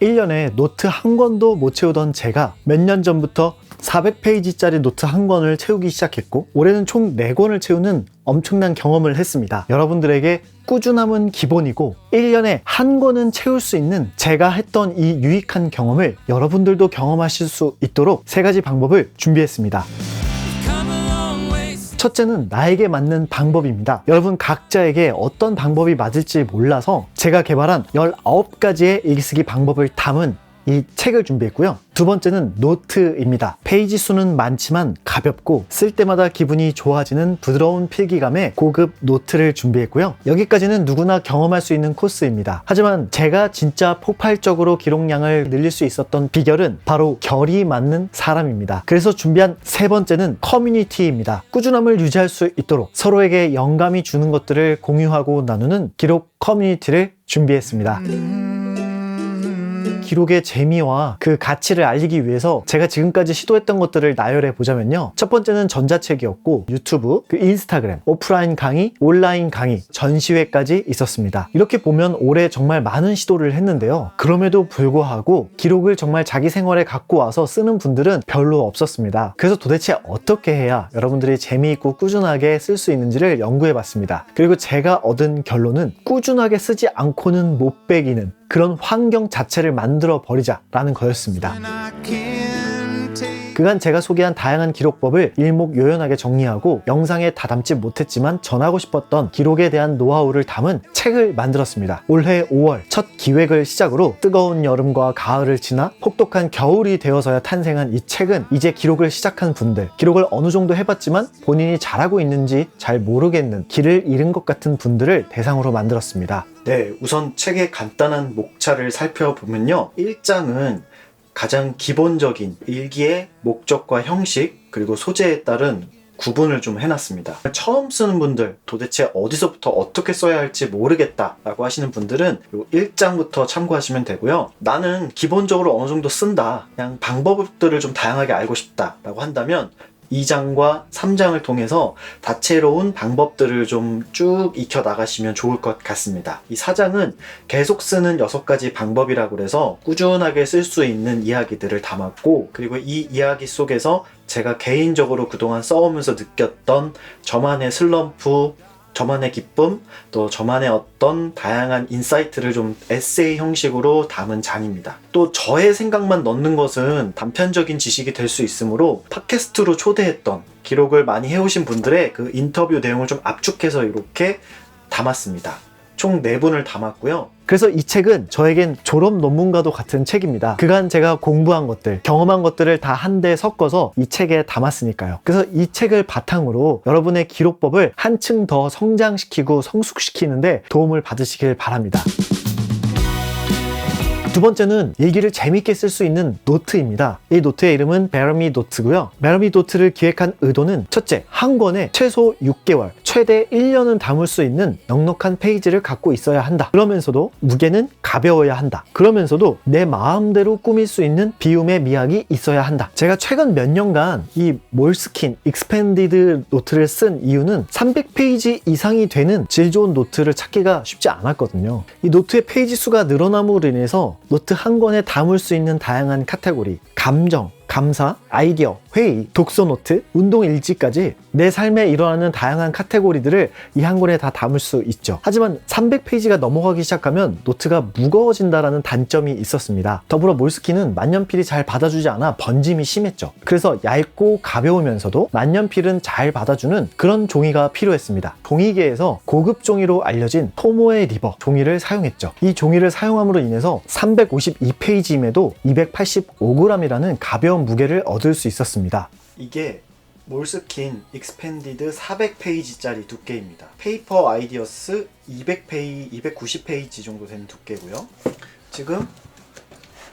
1년에 노트 한 권도 못 채우던 제가 몇 년 전부터 400페이지짜리 노트 한 권을 채우기 시작했고 올해는 총 4권을 채우는 엄청난 경험을 했습니다. 여러분들에게 꾸준함은 기본이고 1년에 한 권은 채울 수 있는 제가 했던 이 유익한 경험을 여러분들도 경험하실 수 있도록 세 가지 방법을 준비했습니다. 첫째는 나에게 맞는 방법입니다. 여러분 각자에게 어떤 방법이 맞을지 몰라서 제가 개발한 19가지의 읽쓰기 방법을 담은 이 책을 준비했고요. 두 번째는 노트입니다. 페이지 수는 많지만 가볍고 쓸 때마다 기분이 좋아지는 부드러운 필기감의 고급 노트를 준비했고요. 여기까지는 누구나 경험할 수 있는 코스입니다. 하지만 제가 진짜 폭발적으로 기록량을 늘릴 수 있었던 비결은 바로 결이 맞는 사람입니다. 그래서 준비한 세 번째는 커뮤니티입니다. 꾸준함을 유지할 수 있도록 서로에게 영감이 주는 것들을 공유하고 나누는 기록 커뮤니티를 준비했습니다. 기록의 재미와 그 가치를 알리기 위해서 제가 지금까지 시도했던 것들을 나열해 보자면요. 첫 번째는 전자책이었고 유튜브, 그 인스타그램, 오프라인 강의, 온라인 강의, 전시회까지 있었습니다. 이렇게 보면 올해 정말 많은 시도를 했는데요. 그럼에도 불구하고 기록을 정말 자기 생활에 갖고 와서 쓰는 분들은 별로 없었습니다. 그래서 도대체 어떻게 해야 여러분들이 재미있고 꾸준하게 쓸 수 있는지를 연구해 봤습니다. 그리고 제가 얻은 결론은 꾸준하게 쓰지 않고는 못 빼기는 그런 환경 자체를 만들 어 버리자라는 거였습니다. 그간 제가 소개한 다양한 기록법을 일목요연하게 정리하고 영상에 다 담지 못했지만 전하고 싶었던 기록에 대한 노하우를 담은 책을 만들었습니다. 올해 5월 첫 기획을 시작으로 뜨거운 여름과 가을을 지나 혹독한 겨울이 되어서야 탄생한 이 책은 이제 기록을 시작한 분들, 기록을 어느 정도 해봤지만 본인이 잘하고 있는지 잘 모르겠는 길을 잃은 것 같은 분들을 대상으로 만들었습니다. 네, 우선 책의 간단한 목차를 살펴보면요. 1장은 가장 기본적인 일기의 목적과 형식 그리고 소재에 따른 구분을 좀 해놨습니다. 처음 쓰는 분들 도대체 어디서부터 어떻게 써야 할지 모르겠다라고 하시는 분들은 이 1장부터 참고하시면 되고요. 나는 기본적으로 어느 정도 쓴다. 그냥 방법들을 좀 다양하게 알고 싶다라고 한다면 2장과 3장을 통해서 다채로운 방법들을 좀 쭉 익혀 나가시면 좋을 것 같습니다. 이 4장은 계속 쓰는 6가지 방법이라고 해서 꾸준하게 쓸 수 있는 이야기들을 담았고 그리고 이 이야기 속에서 제가 개인적으로 그동안 써오면서 느꼈던 저만의 슬럼프 저만의 기쁨, 또 저만의 어떤 다양한 인사이트를 좀 에세이 형식으로 담은 장입니다. 또 저의 생각만 넣는 것은 단편적인 지식이 될 수 있으므로 팟캐스트로 초대했던 기록을 많이 해오신 분들의 그 인터뷰 내용을 좀 압축해서 이렇게 담았습니다. 총 4분을 담았고요. 그래서 이 책은 저에겐 졸업 논문과도 같은 책입니다. 그간 제가 공부한 것들, 경험한 것들을 다 한데 섞어서 이 책에 담았으니까요. 그래서 이 책을 바탕으로 여러분의 기록법을 한층 더 성장시키고 성숙시키는데 도움을 받으시길 바랍니다. 두 번째는 일기를 재밌게 쓸 수 있는 노트입니다. 이 노트의 이름은 베러미 노트고요. 베러미 노트를 기획한 의도는 첫째, 한 권에 최소 6개월, 최대 1년은 담을 수 있는 넉넉한 페이지를 갖고 있어야 한다. 그러면서도 무게는 가벼워야 한다. 그러면서도 내 마음대로 꾸밀 수 있는 비움의 미학이 있어야 한다. 제가 최근 몇 년간 이 몰스킨 익스펜디드 노트를 쓴 이유는 300페이지 이상이 되는 질 좋은 노트를 찾기가 쉽지 않았거든요. 이 노트의 페이지 수가 늘어남으로 인해서 노트 한 권에 담을 수 있는 다양한 카테고리, 감정, 감사, 아이디어, 회의, 독서 노트, 운동 일지까지 내 삶에 일어나는 다양한 카테고리들을 이 한 권에 다 담을 수 있죠. 하지만 300페이지가 넘어가기 시작하면 노트가 무거워진다라는 단점이 있었습니다. 더불어 몰스킨은 만년필이 잘 받아주지 않아 번짐이 심했죠. 그래서 얇고 가벼우면서도 만년필은 잘 받아주는 그런 종이가 필요했습니다. 종이계에서 고급 종이로 알려진 토모의 리버 종이를 사용했죠. 이 종이를 사용함으로 인해서 352페이지임에도 285g이라는 가벼 운 무게를 얻을 수 있었습니다. 이게 몰스킨 익스펜디드 400페이지짜리 두께입니다. 페이퍼 아이디어스 200페이, 290페이지 정도 되는 두께고요. 지금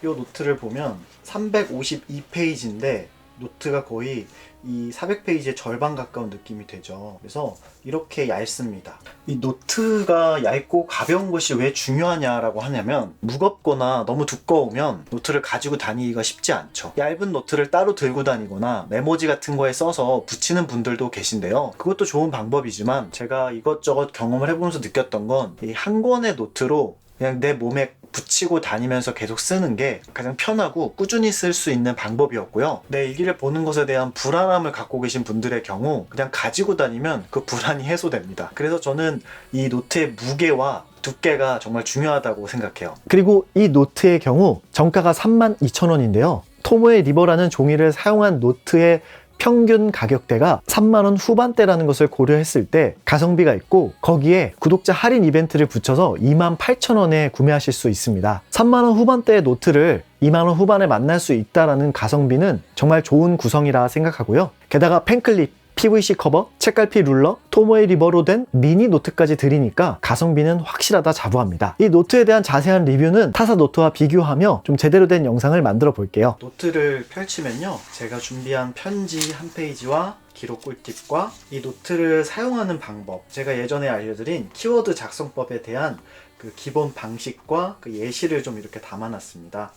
이 노트를 보면 352페이지인데 노트가 거의 이 400페이지의 절반 가까운 느낌이 되죠. 그래서 이렇게 얇습니다. 이 노트가 얇고 가벼운 것이 왜 중요하냐라고 하냐면 무겁거나 너무 두꺼우면 노트를 가지고 다니기가 쉽지 않죠. 얇은 노트를 따로 들고 다니거나 메모지 같은 거에 써서 붙이는 분들도 계신데요. 그것도 좋은 방법이지만 제가 이것저것 경험을 해보면서 느꼈던 건 이 한 권의 노트로 그냥 내 몸에 붙이고 다니면서 계속 쓰는 게 가장 편하고 꾸준히 쓸 수 있는 방법이었고요. 내 일기를 보는 것에 대한 불안함을 갖고 계신 분들의 경우 그냥 가지고 다니면 그 불안이 해소됩니다. 그래서 저는 이 노트의 무게와 두께가 정말 중요하다고 생각해요. 그리고 이 노트의 경우 정가가 32,000원인데요. 토모의 리버라는 종이를 사용한 노트의 평균 가격대가 3만원 후반대라는 것을 고려했을 때 가성비가 있고 거기에 구독자 할인 이벤트를 붙여서 2만 8천원에 구매하실 수 있습니다. 3만원 후반대의 노트를 2만원 후반에 만날 수 있다라는 가성비는 정말 좋은 구성이라 생각하고요. 게다가 펜클립, PVC 커버, 책갈피 룰러, 토모의 리버로 된 미니 노트까지 드리니까 가성비는 확실하다 자부합니다. 이 노트에 대한 자세한 리뷰는 타사 노트와 비교하며 좀 제대로 된 영상을 만들어 볼게요. 노트를 펼치면요. 제가 준비한 편지 한 페이지와 기록 꿀팁과 이 노트를 사용하는 방법, 제가 예전에 알려드린 키워드 작성법에 대한 그 기본 방식과 그 예시를 좀 이렇게 담아놨습니다.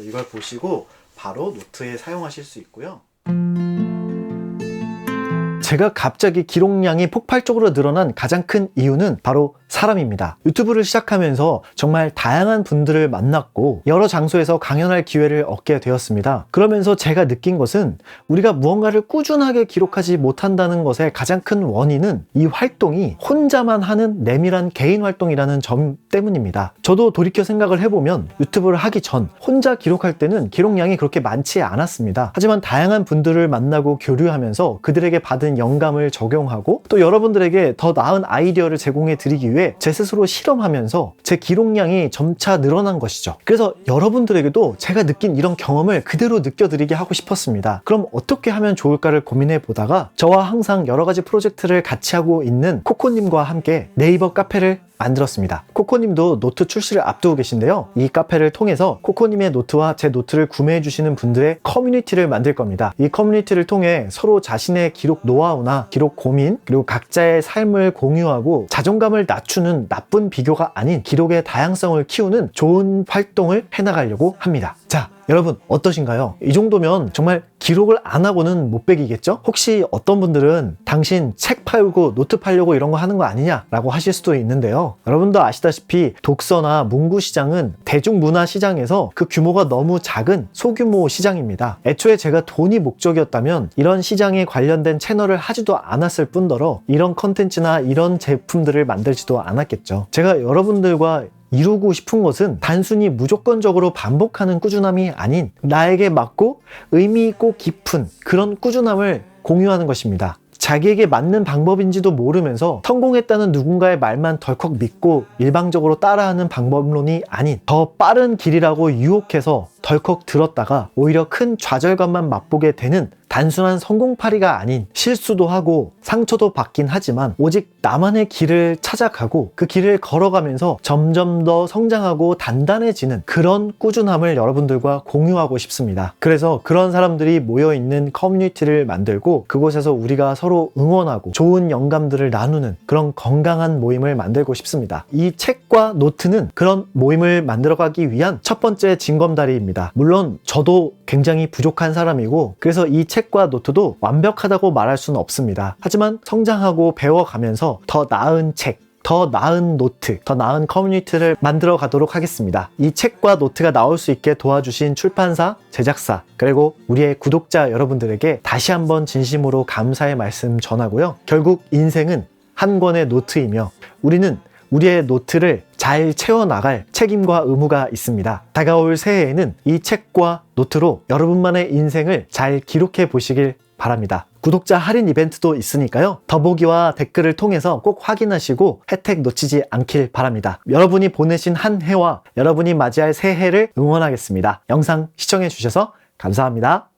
이걸 보시고 바로 노트에 사용하실 수 있고요. 제가 갑자기 기록량이 폭발적으로 늘어난 가장 큰 이유는 바로 사람입니다. 유튜브를 시작하면서 정말 다양한 분들을 만났고 여러 장소에서 강연할 기회를 얻게 되었습니다. 그러면서 제가 느낀 것은 우리가 무언가를 꾸준하게 기록하지 못한다는 것의 가장 큰 원인은 이 활동이 혼자만 하는 내밀한 개인 활동이라는 점 때문입니다. 저도 돌이켜 생각을 해보면 유튜브를 하기 전 혼자 기록할 때는 기록량이 그렇게 많지 않았습니다. 하지만 다양한 분들을 만나고 교류하면서 그들에게 받은 영감을 적용하고 또 여러분들에게 더 나은 아이디어를 제공해 드리기 위해 제 스스로 실험하면서 제 기록량이 점차 늘어난 것이죠. 그래서 여러분들에게도 제가 느낀 이런 경험을 그대로 느껴드리게 하고 싶었습니다. 그럼 어떻게 하면 좋을까를 고민해 보다가 저와 항상 여러 가지 프로젝트를 같이 하고 있는 코코님과 함께 네이버 카페를 만들었습니다. 코코님도 노트 출시를 앞두고 계신데요. 이 카페를 통해서 코코님의 노트와 제 노트를 구매해 주시는 분들의 커뮤니티를 만들 겁니다. 이 커뮤니티를 통해 서로 자신의 기록 노하우나 기록 고민 그리고 각자의 삶을 공유하고 자존감을 낮추는 나쁜 비교가 아닌 기록의 다양성을 키우는 좋은 활동을 해나가려고 합니다. 자, 여러분 어떠신가요? 이 정도면 정말 기록을 안 하고는 못 배기겠죠? 혹시 어떤 분들은 당신 책 팔고 노트 팔려고 이런 거 하는 거 아니냐라고 하실 수도 있는데요. 여러분도 아시다시피 독서나 문구 시장은 대중문화 시장에서 그 규모가 너무 작은 소규모 시장입니다. 애초에 제가 돈이 목적이었다면 이런 시장에 관련된 채널을 하지도 않았을 뿐더러 이런 컨텐츠나 이런 제품들을 만들지도 않았겠죠. 제가 여러분들과 이루고 싶은 것은 단순히 무조건적으로 반복하는 꾸준함이 아닌 나에게 맞고 의미 있고 깊은 그런 꾸준함을 공유하는 것입니다. 자기에게 맞는 방법인지도 모르면서 성공했다는 누군가의 말만 덜컥 믿고 일방적으로 따라하는 방법론이 아닌 더 빠른 길이라고 유혹해서 덜컥 들었다가 오히려 큰 좌절감만 맛보게 되는 단순한 성공파리가 아닌 실수도 하고 상처도 받긴 하지만 오직 나만의 길을 찾아가고 그 길을 걸어가면서 점점 더 성장하고 단단해지는 그런 꾸준함을 여러분들과 공유하고 싶습니다. 그래서 그런 사람들이 모여있는 커뮤니티를 만들고 그곳에서 우리가 서로 응원하고 좋은 영감들을 나누는 그런 건강한 모임을 만들고 싶습니다. 이 책과 노트는 그런 모임을 만들어가기 위한 첫 번째 징검다리입니다. 물론 저도 굉장히 부족한 사람이고 그래서 이 책과 노트도 완벽하다고 말할 수는 없습니다. 하지만 성장하고 배워가면서 더 나은 책, 더 나은 노트, 더 나은 커뮤니티를 만들어 가도록 하겠습니다. 이 책과 노트가 나올 수 있게 도와주신 출판사, 제작사, 그리고 우리의 구독자 여러분들에게 다시 한번 진심으로 감사의 말씀 전하고요. 결국 인생은 한 권의 노트이며 우리는 우리의 노트를 잘 채워나갈 책임과 의무가 있습니다. 다가올 새해에는 이 책과 노트로 여러분만의 인생을 잘 기록해 보시길 바랍니다. 구독자 할인 이벤트도 있으니까요. 더보기와 댓글을 통해서 꼭 확인하시고 혜택 놓치지 않길 바랍니다. 여러분이 보내신 한 해와 여러분이 맞이할 새해를 응원하겠습니다. 영상 시청해 주셔서 감사합니다.